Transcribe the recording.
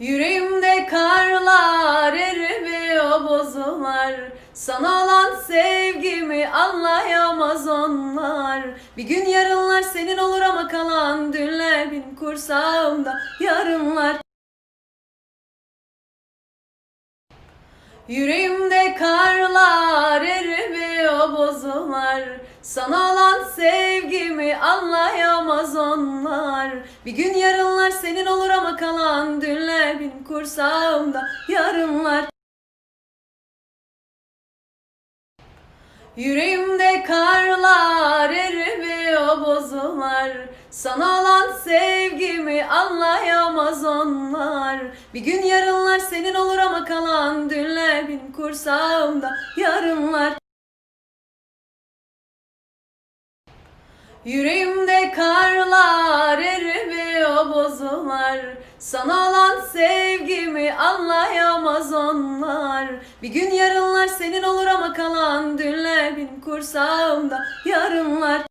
Yüreğimde karlar erimiyor bozular Sana olan sevgimi anlayamaz onlar. Bir gün yarınlar senin olur ama kalan dünler benim kursağımda yarınlar. Yüreğimde karlar erimiyor bozular Sana olan sevgimi anlayamaz onlar. Bir gün yarınlar senin olur ama kalan benim kursağımda yarınlar Yüreğimde karlar erimiyor bozular Sana olan sevgimi anlayamaz onlar. Bir gün yarınlar senin olur ama kalan dünler benim kursağımda yarınlar Yüreğimde karlar bozular Sana olan sevgimi anlayamaz onlar. Bir gün yarınlar senin olur ama kalan dünler benim kursağımda yarınlar